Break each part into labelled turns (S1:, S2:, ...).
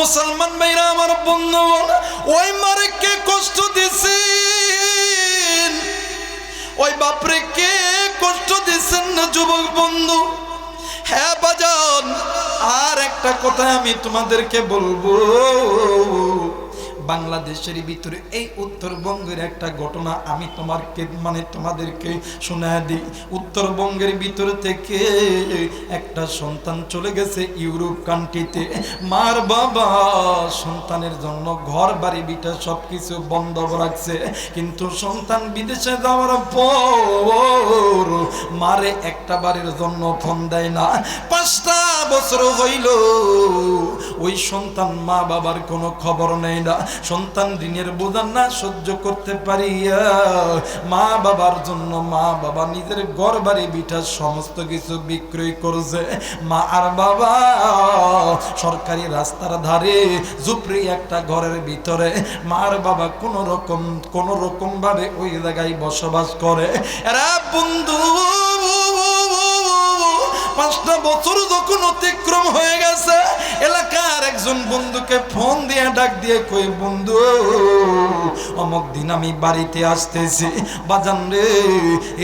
S1: মুসলমান ভাইরা, আমার বন্ধু ওই মারে কে কষ্ট দিছে ওই বাপরে কে কষ্ট দিছেন না, যুবক বন্ধু? হ্যাঁ বাজান, আর একটা কথা আমি তোমাদেরকে বলব। বাংলাদেশের ভিতরে এই উত্তরবঙ্গের একটা ঘটনা আমি তোমারকে মানে তোমাদেরকে শোনা দিই। উত্তরবঙ্গের ভিতর থেকে একটা সন্তান চলে গেছে ইউরোপ কান্ট্রিতে। মার বাবা সন্তানের জন্য ঘর, বাড়ি, বিটা সব কিছু বন্ধ রাখছে। কিন্তু সন্তান বিদেশে যাওয়ার পর মারে একটা বাড়ির জন্য ফোন দেয় না। পাঁচটা বছর হইল, ওই সন্তান মা বাবার কোনো খবর নেই না। সন্তান ঋণের বোঝা না সহ্য করতে পারিয়া মা বাবার জন্য মা বাবা নিজের ঘর বাড়ি বিটা সমস্ত কিছু বিক্রয় করছে। মা আর বাবা সরকারি রাস্তার ধারে ঝুপড়ি একটা ঘরের ভিতরে, মা মার বাবা কোন রকম কোন রকম ভাবে ওই জায়গায় বসবাস করে। এরা বন্ধু পাঁচটা বছর যখন অতিক্রম হয়ে গেছে, এলাকার একজন বন্ধুকে ফোন দিয়ে ডাক দিয়ে কই, বন্ধু, অমক দিন আমি বাড়িতে আসতেছি। বাজান রে,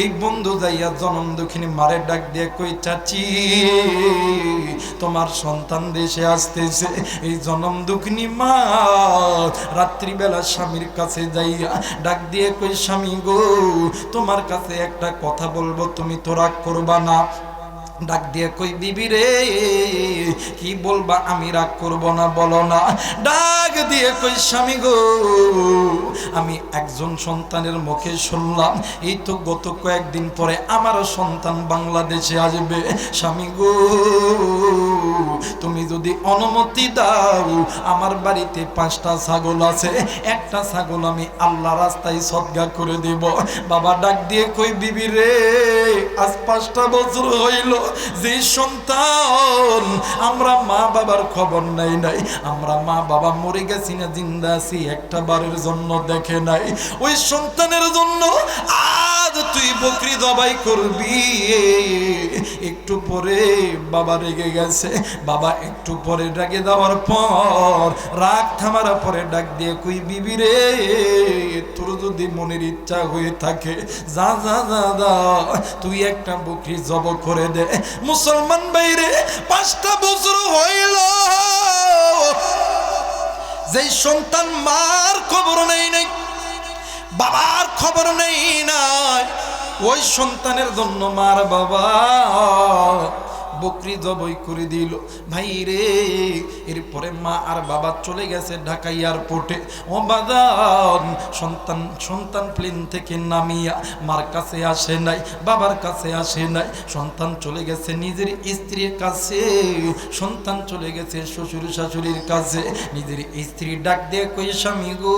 S1: এই বন্ধু যাইয়া জনম দুঃখিনী মারে ডাক দিয়ে কই, চাচি, তোমার সন্তান দেশে আসতেছে। এই জনম দুঃখিনী মা রাত্রিবেলা স্বামীর কাছে যাইয়া ডাক দিয়ে কই, স্বামী গো, তোমার কাছে একটা কথা বলব, তুমি তো রাগ করবা না। ডাক দিয়ে কই দিবি রে কি বলবা? আমি রাগ করব না বলো না। ডাক দিয়ে কই, স্বামী গো, আমি একজন সন্তানের মুখে শুনলাম। এই তো গত কয়েকদিন পরে আমারও সন্তান বাংলাদেশে আসবে। স্বামী গো, তুমি যদি অনুমতি দাও, আমার বাড়িতে পাঁচটা ছাগল আছে। একটা ছাগল আমি আল্লাহ রাস্তায় সদ্গা করে দেব। বাবা ডাক দিয়ে কই, বিবি রে, আজ পাঁচটা বছর হইল। যে সন্তান আমরা মা বাবার খবর নাই নাই। আমরা মা বাবা মরে গেছি না জিন্দা আছি, একটা বারের জন্য দেখে নাই। ওই সন্তানের জন্য আজ তুই বকরি দবাই করবি। একটু পরে বাবা রেগে গেছে। বাবা একটু পরে ডাকে দেওয়ার পর রাগ থামার পরে ডাক দিয়ে কই, বিবি রে, তোর যদি মনের ইচ্ছা হয়ে থাকে, যা যা যা যা, তুই একটা বকরি জব করে দে। মুসলমান বাইরে পাঁচটা বছর হইল। যেই সন্তান মার খবর নেই নাই, বাবার খবর নেই নাই, ওই সন্তানের জন্য মার বাবা বকরি জবই করে দিল। ভাই রে, এরপরে মা আর বাবা চলে গেছে ঢাকা এয়ারপোর্টে। ও বাদান সন্তান সন্তান প্লেন থেকে নামিয়া মার কাছে আসে নাই, বাবার কাছে আসে নাই। সন্তান চলে গেছে নিজের স্ত্রীর কাছে, সন্তান চলে গেছে শ্বশুর শাশুড়ির কাছে। নিজের স্ত্রী ডাক দিয়ে কই স্বামী গো,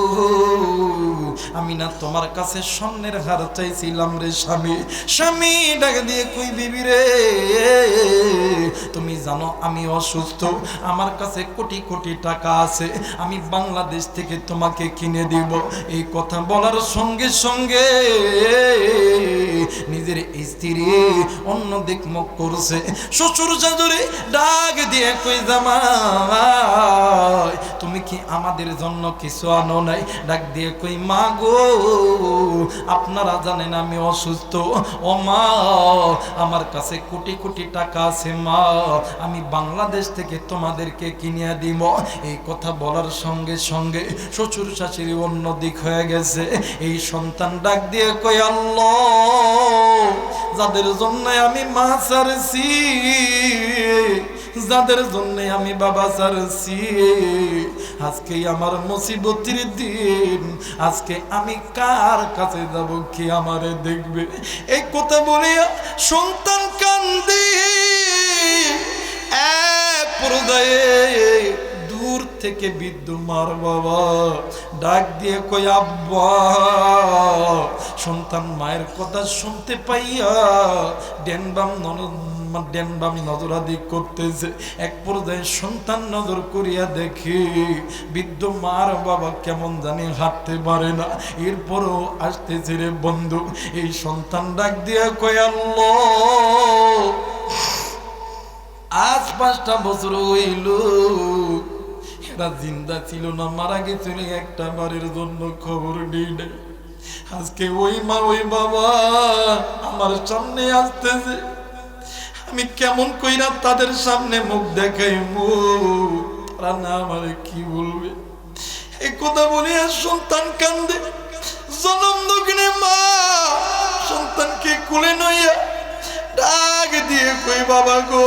S1: আমি না তোমার কাছে স্বর্ণের হার চাইছিলাম রে স্বামী। স্বামী ডাক দিয়ে কই বিবি রে তুমি জানো আমি অসুস্থ। আমার কাছে কোটি কোটি টাকা আছে। আমি বাংলাদেশ থেকে তোমাকে কিনে দিব। এই কথা বলার সঙ্গে সঙ্গে নিজের স্ত্রী অন্য দিক মুখ করছে। শ্বশুর চাদরে ডাক দিয়ে কই জামাই? কি আমাদের জন্য কিছু আনো নাই? ডাক দিয়ে কই, মা গো, আপনারা জানেন আমি অসুস্থ। ও মা, আমার কাছে কোটি কোটি টাকা আছে, মা। আমি বাংলাদেশ থেকে তোমাদেরকে কিনিয়া দিব। এই কথা বলার সঙ্গে সঙ্গে শ্বশুর শাশুড়ি অন্য দিক হয়ে গেছে। এই সন্তান ডাক দিয়ে কই, আল্লাহ, যাদের জন্য আমি মা ছাড়ছি যাদের জন্য আমি বাবা ছাড়ছি আজকে আমার মুসিবতির দিন। আজকে আমি কার কাছে যাব? কি আমারে দেখবে? এই কথা বলিয়া সন্তান কান্দি। এক দূর থেকে বিদ্যুমার বাবা ডাক দিয়ে কই আব্বা, সন্তান মায়ের কথা শুনতে পাইয়া ডেনবাম ননদ নজরাদি করতেছে। এক পর্যায়ে সন্তান নজর করিয়া দেখি, বৃদ্ধ মার বাবা কেমন জানি হাঁটতে পারে না। এরপরও আসতেছে রে বন্ধু, এই সন্তান ডাক দিয়া আজ পাঁচটা বছর হইল ছেলেটা জিন্দা ছিল না, মারা গেছিল একটা বারের জন্য খবর নাই। আজকে ওই মা, ওই বাবা আমার সামনে আসতেছে। আমি কেমন কইরা তাদের সামনে মুখ দেখাই তারা না আমার কি বলবে? এই কথা বলি আর সন্তান কান্দে, জনম দক্ষিণে মা, সন্তানকে কুলে নইয়া ডাক দিয়ে কই, বাবা গো,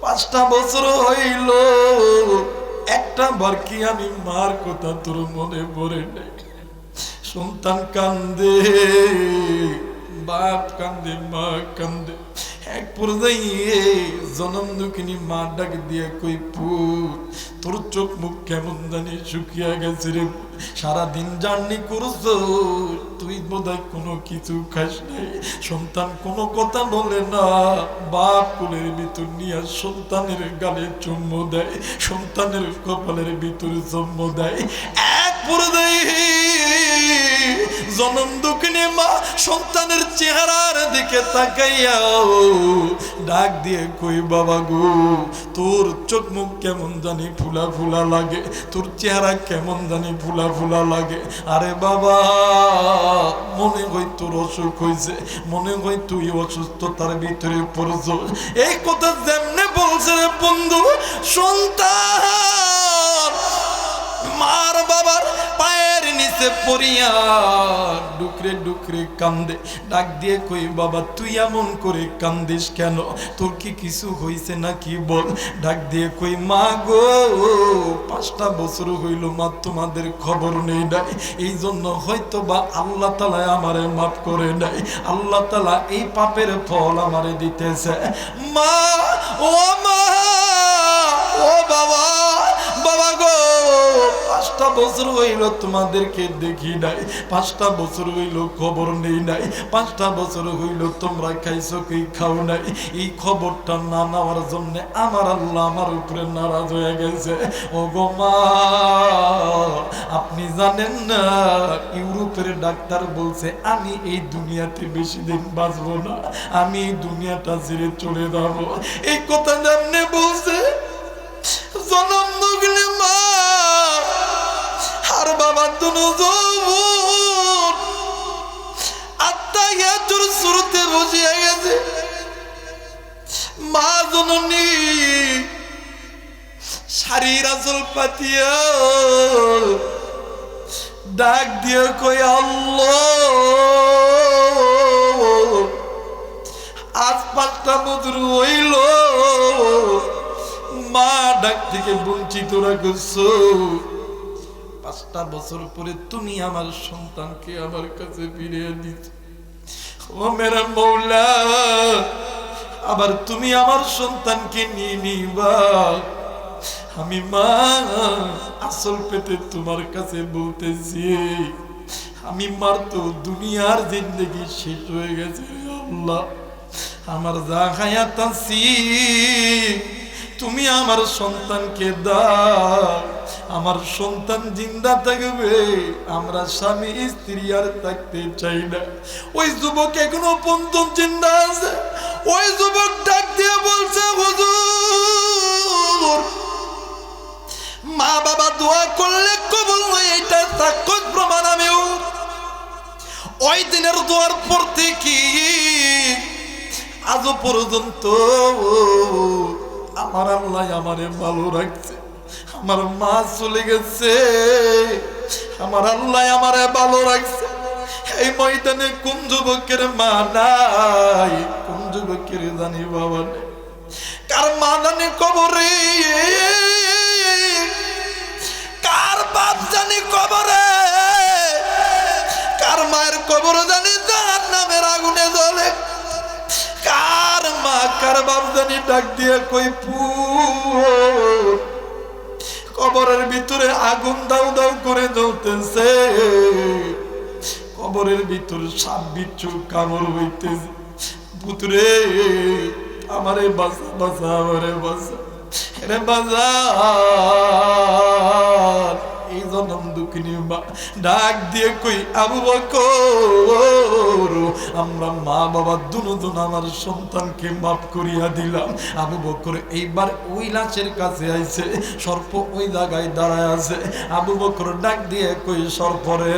S1: পাঁচটা বছর হইল, একটা বার কি আমি মার কথা তোর মনে পড়ে নাই? সন্তান কান্দে। বাপ কান্দে, মা কান্দে। এক পর্যায়ে জনম দুঃখিনী মা ডাক দিয়ে কই পুত তোর চোখ মুখ কেমন জানি শুকিয়া গেছে রে সারাদিন জার্নি করছ, তুই বোধহয় কোনো কিছু খাস নাই। সন্তান কোনো কথা বলে না। বাপ কোলের ভিতর নিয়ে সন্তানের গালে চুম্ম দেয়, সন্তানের কপালের ভিতর চুম্ম দেয়। এক পর্যায়ে জনম দুঃখিনী মা, সন্তানের চেহারার দিকে তাকাইয়া ডাক দিয়ে কই, বাবা গো, তোর চোখ মুখ কেমন জানি ফুলা ফুলা লাগে, তোর চেহারা কেমন জানি ফুলা ফুলা লাগে। আরে বাবা, মনে হয় তোর অসুখ হয়েছে মনে হয় তুই অসুস্থতার ভিতরে পড়ছ। এই কথা যেমনে বলছে রে বন্ধু, সন্তান, মার বাবার পায়ের পড়িয়া ডুকরে ডুকরে কান্দে। ডাক দিয়ে কই, বাবা, তুই এমন করে কান্দিস কেন? তোর কি কিছু হইছে নাকি বল? ডাক দিয়ে কই, মা গো, পাঁচটা বছর হইল, মা তোমাদের খবর নেই নাই। এই জন্য হয়তো বা আল্লাহ তালা আমারে মাফ করে নাই। আল্লাহ তালা এই পাপের ফল আমারে দিতেছে। মা, ও মা, ও বাবা বাবা গো পাঁচটা বছর হইল তোমাদেরকে দেখি নাই। পাঁচটা বছর হইল খবর নেই নাই। পাঁচটা বছর হইল তোমরা খাইছো কি খাও নাই। এই খবরটা না নেওয়ার জন্য আমার আল্লাহ আমার উপরে নারাজ হয়ে গেছে। ও গো মা, আপনি জানেন না, ইউরোপের ডাক্তার বলছে, আমি এই দুনিয়াতে বেশি দিন বাঁচবো না। আমি এই দুনিয়াটা ছেড়ে চলে যাব। এই কথা যেমনে বলছে, জনম মা। দুনো যৌবন আত্মা ইয়াতুর গেছে। মা জননী শাড়ির আচল পাতিয়া। ডাক দিয়ে কই আল্লাহ, আজ পাঁচটা বছর হইল। মা ডাক থেকে বঞ্চিত রাখছো পাঁচটা বছর পরে তুমি আমার সন্তানকে আমার কাছে ফিরিয়ে দিচ্ছ ও মেরা মৌলা, আবার তুমি আমার সন্তানকে নিয়ে নিবা। আমি মা, আসল পেতে তোমার কাছে বলতেছি। আমি মার তো দুনিয়ার জিন্দগি শেষ হয়ে গেছে আমার যা হায়াত আছি তুমি আমার সন্তানকে দাও। আমার সন্তান জিন্দা থাকবে, আমরা স্বামী, স্ত্রী আর থাকতে চাই না। ওই যুবক এখনও পন্তন জিন্দা আছে। ওই যুবক ডাক দিয়ে বলছে, হুজুর মা বাবা দোয়া করলে কবল হয় এটা সাক্ষর প্রমাণ আমিও। ওই দিনের দোয়ার পর থেকে আজও পর্যন্ত আমার আল্লাহ আমারে ভালো রাখছে। আমার মা চলে গেছে। আমার আল্লাহ আমারে ভালো রাখছে। এই ময়দানে কোন যুবকের মা নাই? কোন যুবকের জানি বাবা কার মা জানি কবরে? কার বাপ জানি কবরে? কার মায়ের কবর জানি জাহান নামের আগুনে জ্বলে? কার মা, কার বাপ জানি ডাক দিয়ে কই পু কবরের ভিতরে আগুন দাউ দাউ করে জ্বলতেছে। কবরের ভিতর সাপ, বিচ্ছু, কামড় হইতেছে। পুতরে, আমারে বাসা বাসা আমারে বাসা রে বাজার মরণ দুঃখিনী মা ডাক দিয়ে কই, আবু বকর, আমরা মা বাবা দুজন আমার সন্তানকে মাফ করিয়া দিলাম। আবু বকর এইবার ওই লাশের কাছে আইছে, সর্প ওই জায়গায় দাঁড়ায় আছে। আবু বকর ডাক দিয়ে কই, সর্পরে,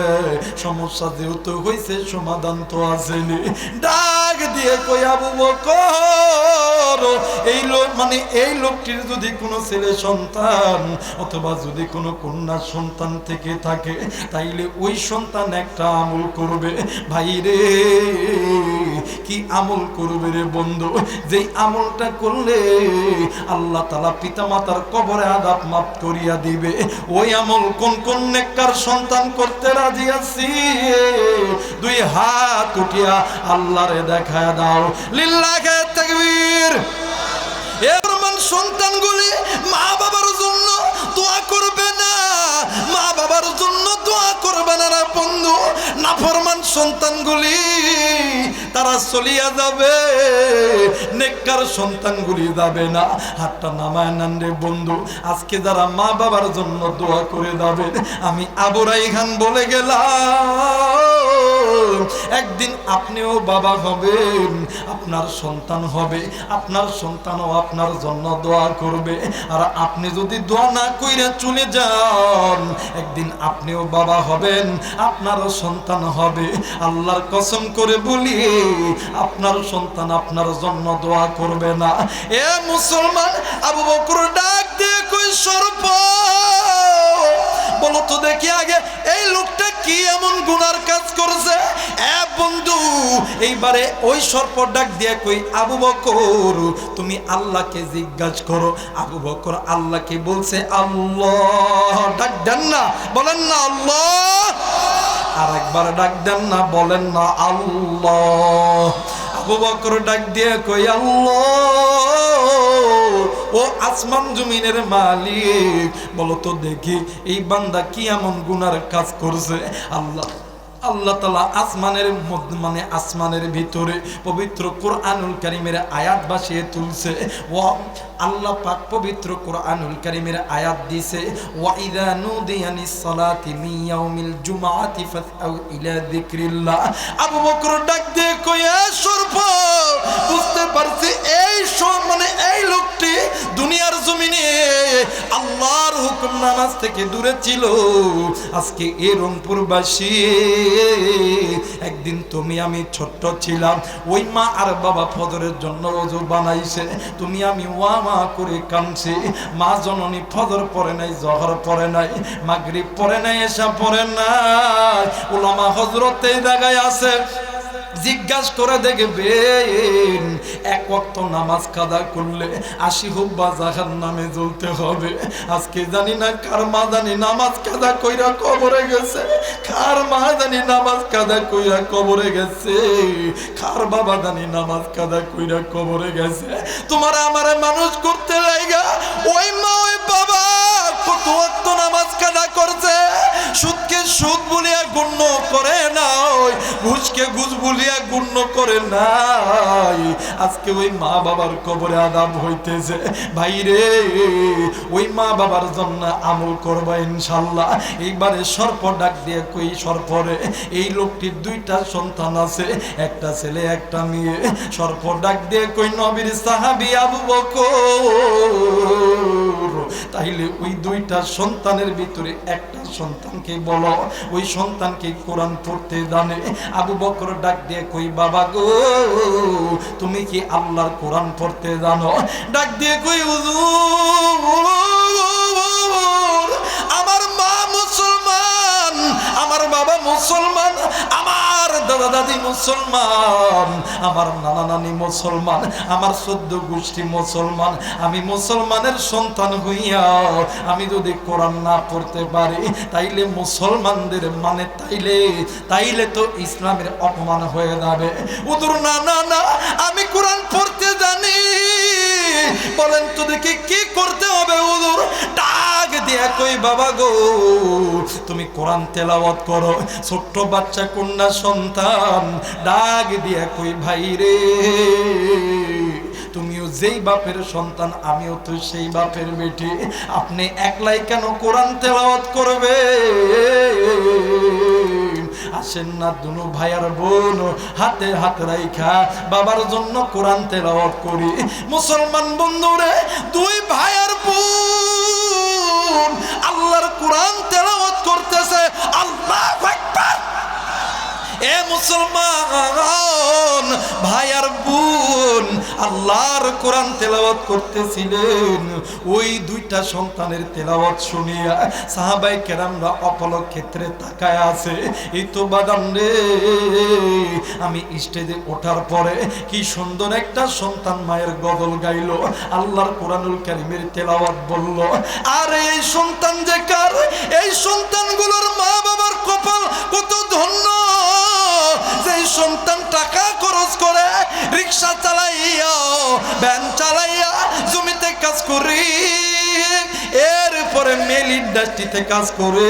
S1: সমস্যা যেহেতু হয়েছে সমাধান তো আসেনি। ডাক দিয়ে কই আবু বকর? এই লোক মানে এই লোকটির যদি কোনো ছেলে সন্তান অথবা যদি কোনো কন্যা সন্তান থেকে থাকে, তাইলে ওই সন্তান একটা আমল করবে। ভাই রে, কি আমল করবে রে বন্ধু? যেই আমলটা করলে আল্লাহ তালা পিতা মাতার কবরে আদাব মাফ করিয়া দিবে। ওই আমল কোন কোন সন্তান করতে রাজি আছি? দুই হাত উঠিয়া আল্লাহরে দেখায় দাও। লিল্লাহে তাকবীর। এরমান সন্তানগুলি মা বাবার জন্য দোয়া করবে না। মা বাবার জন্য দোয়া করবে না বন্ধু। নাফরমান সন্তানগুলি, তারা চলিয়া যাবে। নেককার সন্তানগুলি যাবে না। হাতটা নামায় নেন রে বন্ধু। আজকে যারা মা বাবার জন্য দোয়া করে যাবে, আমি আবরাই খান বলে গেলাম। একদিন আপনিও বাবা হবেন, আপনার সন্তান হবে, আপনার সন্তানও আপনার জন্য দোয়া করবে। আর আপনি যদি দোয়া না কইরা চলে যান, একদিন আপনিও বাবা হবেন, আপনারও সন্তান হবে। আল্লাহর কসম করে বলি, আপনার সন্তান আপনার জন্য দোয়া করবে না। এ মুসলমান, আবু বকর ডাক দিয়ে কই, সর্প! বলো তো দেখি আগে, এই লোকটা কি এমন গুনার কাজ করছে? এ এইবারে ওই সর্প ডাক দিয়ে কই, আবু বকর, তুমি আল্লাহকে জিজ্ঞাসা করো। আবু বকর আল্লাহকে বলছে, আল্লাহ, ডাক দেন না। বলেন না, আল্লাহ। আর একবার ডাক দেন না, বলেন না, আল্লাহ। আবু বকর ডাক দিয়ে কই, আল্লাহ। ও আসমান জমিনের মালিক, বলো তো দেখি, এই বান্দা কি এমন গুনার কাজ করছে? আল্লাহ আল্লাহ তালা আসমানের মধ্যে মানে আসমানের ভিতরে পবিত্র কোরআনুল কারিমের আয়াত বাসিয়ে তুলছে। ও আল্লাহ পাক পবিত্র কোরআনুল কারিমের আয়াত দিছে বুঝতে পারছি এই মানে এই লোকটি দুনিয়ার জমিনে আল্লাহর হুকুম নামাজ থেকে দূরে ছিল। আজকে এ রংপুরবাসী একদিন তুমি আমি ছোট্ট ছিলাম, ওই মা আর বাবা ফদরের জন্য রোজু বানাইছে। তুমি আমি ওয়া মা করে কানছি মা জননী ফদর পরে নাই, জহর পরে নাই, মাগরিব পরে নাই এসা পরে নাই। ওলামা হজরত এই জায়গায় আছে। জিজ্ঞাস করে দেখবেন, এক ওয়াক্ত নামাজ কাদা করলে আশি হোক বা জাহান নামে জ্বলতে হবে। আজকে জানি না কার মা জানি নামাজ কাদা কইরা কবরে গেছে, কার মা জানি নামাজ কাদা কইরা কবরে গেছে, কার বাবা জানি নামাজ কাদা কইরা কবরে গেছে। তোমার আমার মানুষ করতে লাইগা, ওই মা, ওই বাবা কত ওয়াক্ত নামাজ কাদা করছে, সুদকে সুদ বলিয়া গণ্য করে নাই ঘুষকে ঘুষ বলিয়া গণ্য করে নাই। আজকে ওই মা বাবার কবরে আদাব হইতেছে। ভাই রে ওই মা বাবার জন্য আমল করবা ইনশাল্লাহ। এইবারে সর্প ডাক দিয়ে কই সর্পরে? এই লোকটির দুইটা সন্তান আছে, একটা ছেলে, একটা মেয়ে। সর্প ডাক দিয়ে কই নবীর সাহাবি আবু বকর। তাইলে ওই দুইটা সন্তানের ভিতরে একটা সন্তানকে বলো, ওই সন্তানকে কোরআন পড়তে জানে। আবু বকর ডাক দিয়ে কই, বাবা গো, তুমি কি আল্লাহর কোরআন পড়তে জানো? ডাক দিয়ে কই, হুজুর, আমার মা মুসলমান আমার বাবা মুসলমান, আমার দাদা দাদি মুসলমান, আমার নানা নানি মুসলমান, আমার সদ্য গোষ্ঠী মুসলমান। আমি মুসলমানের সন্তান হইয়া আমি যদি কোরআন না পড়তে পারি, তাইলে মুসলমানদের মানে তাইলে তাইলে তো ইসলামের অপমান হয়ে যাবে। উদুর না না না, আমি কোরআন পড়তে জানি। বলেন তো কি করতে হবে উদুর ডাক দিয়া কই বাবা গো, তুমি কোরআন তেলাওয়াত করো, ছোট্ট বাচ্চা, কন্যা, সন্তান। ডাক দিয়া কই ভাই রে, তুমিও যেই বাপের সন্তান, আমিও তো সেই বাপের বেটি। আপনি একলাই কেন কোরআন তেলাওয়াত করবে আসেন না দুনু ভাইয়ার বোন। হাতে হাত রাইখা বাবার জন্য কোরআন তেলাওয়াত করি। মুসলমান বন্ধুরে, দুই ভাইয়ার বোন। আল্লাহর কোরআন তেলাওয়াত করতেছে, আল্লাহ এ মুসলমান, ভাই আর বোন, আল্লাহর কোরআন তেলাওয়াত করতেছিলেন। ওই দুইটা সন্তানের তেলাওয়াত শুনিয়া সাহাবাই কেরামরা অপলক ক্ষেত্রে তাকায় আছে, এই তো বাদাম রে, আমি স্টেজে ওঠার পরে কি সুন্দর একটা সন্তান মায়ের গজল গাইল, আল্লাহর কোরআনুল কারিমের তেলাওয়াত বলল, আর এই সন্তান যে কার? এই সন্তানগুলোর মা বাবার কপাল কত ধন্য সন্তান টাকা খরচ করে, রিক্সা চালাইয়া, ভ্যান চালাইয়া জমিতে কাজ করি। এরপরে মেল ইন্ডাস্ট্রিতে কাজ করে।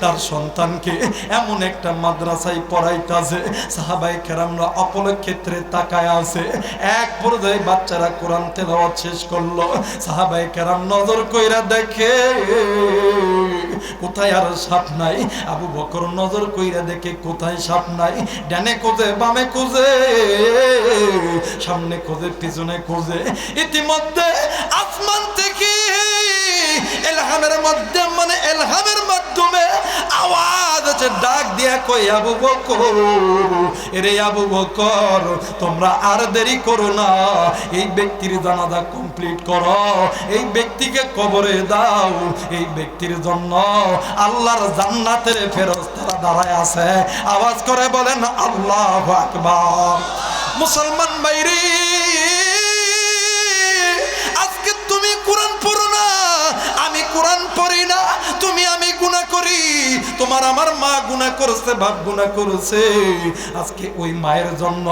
S1: তার সন্তানকে এমন একটা মাদ্রাসায় পড়াইতাছে সাহাবাই কেরামরা অপলক ক্ষেত্রে তাকায় আছে। এক পর্যায়ে বাচ্চারা কোরআন তেলাওয়াত শেষ করল। সাহাবাই কেরাম নজর কইরা দেখে কোথায় আর সাপ নাই? আবু বকর নজর কইরা দেখে, কোথায় সাপ নাই? ডানে খোঁজে, বামে খোঁজে, সামনে খোঁজে, পিছনে খোঁজে। ইতিমধ্যে আসমান থেকে এলহামের মধ্যে মানে এলহামের মাধ্যমে আওয়াজ আছে, ডাক দিয়া কই আবু বকর, এরে আবু বকর, তোমরা আর দেরি করো না। এই ব্যক্তির জানাজা কমপ্লিট করো। এই ব্যক্তিকে কবরে দাও। এই ব্যক্তির জন্য আল্লাহর জান্নাতের ফেরস্তারা দাঁড়ায় আছে। আওয়াজ করে বলেন, আল্লাহ আকবার। মুসলমান বাইরে কোরআন পড়ি না, তুমি আমি গুণা করি। তোমার আমার মা গুণা করেছে, বাপ গুণা করেছে। আজকে ওই মায়ের জন্য